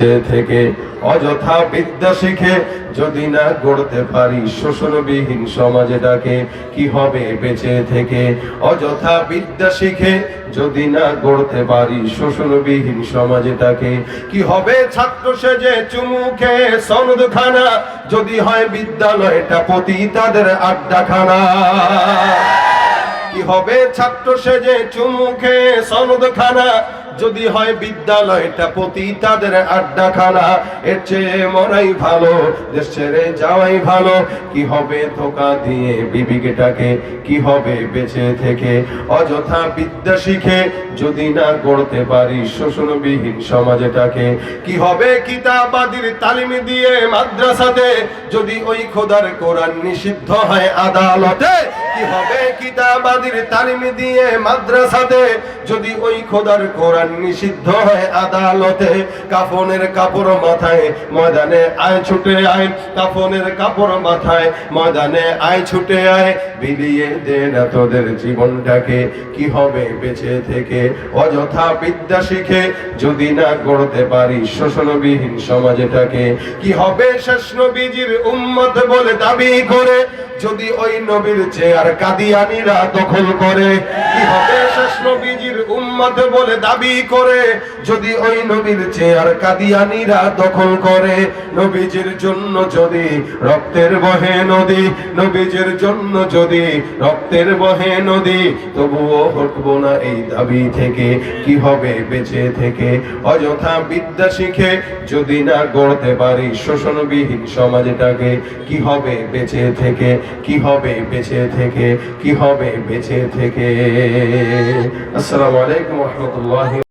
থেকে অযথা বিদ্যা শিখে যদি না গড়তে পারি শোষণবিহীন সমাজটাকে, কি হবে বেঁচে থেকে? অযথা বিদ্যা শিখে যদি না গড়তে পারি শোষণবিহীন সমাজটাকে, কি হবে? ছাত্র সেজে চুমুখে সনদ খানা যদি হয় বিদ্যালয়টা পতি তাদের আড্ডাখানা। হবে? ছাত্র সেজে চুমুখে সনদ খানা যদি হয় বিদ্যালয়টা পতি তাদের আড্ডাখানা। এর চেয়ে মরাই ভালো, দেশ ছেড়ে যাওয়াই ভালো। কি হবে ধোকা দিয়ে বিবিকেটাকে? কি হবে বেঁচে থেকে? অযথা বিদ্যা শিখে যদি না গড়তে পারি শোষণবিহীন সমাজটাকে। কি হবে কিতাবাদির তালিম দিয়ে মাদ্রাসাতে? যদি ওই খোদার কোরআন নিষিদ্ধ হয় আদালতে হবে কিতাবাদির তালিম দিয়ে মাদ্রাসাতে যদি ওই খোদার কোরআন নিষিদ্ধ হয় আদালতে, কাফনের কাপড় মাথায় ময়দানে আয় ছুটে আয়, কাফনের কাপড় মাথায় ময়দানে আয় ছুটে আয়, বিলিয়ে দে না তোদের জীবনটাকে, কি হবে বেঁচে থেকে? অযথা বিদ্যা শিখে যদি না গড়তে পারি শোষণবিহীন সমাজটাকে, কি হবে শেষ নবীজির উম্মত বলে দাবি করে? যদি ওই নবীর চেয়ার কাদিয়ানিরা দখল করে, কি হবে নবীজির উম্মত বলে দাবি করে, যদি ওই নবীর চেয়ার কাদিয়ানিরা দখল করে, নবীজির জন্য যদি রক্তের বহে নদী, নবীজির জন্য যদি রক্তের বহে নদী, তবুও হটবো না এই দাবি থেকে, কি হবে বেঁচে থেকে? অযথা বিদ্যা শিখে যদি না গড়তে পারি শোষণবিহীন সমাজটাকে, কি হবে বেঁচে থেকে? কি হবে বেঁচে থেকে? কি হবে বেঁচে থেকে? আসসালামু আলাইকুম। عليكم ورحمة الله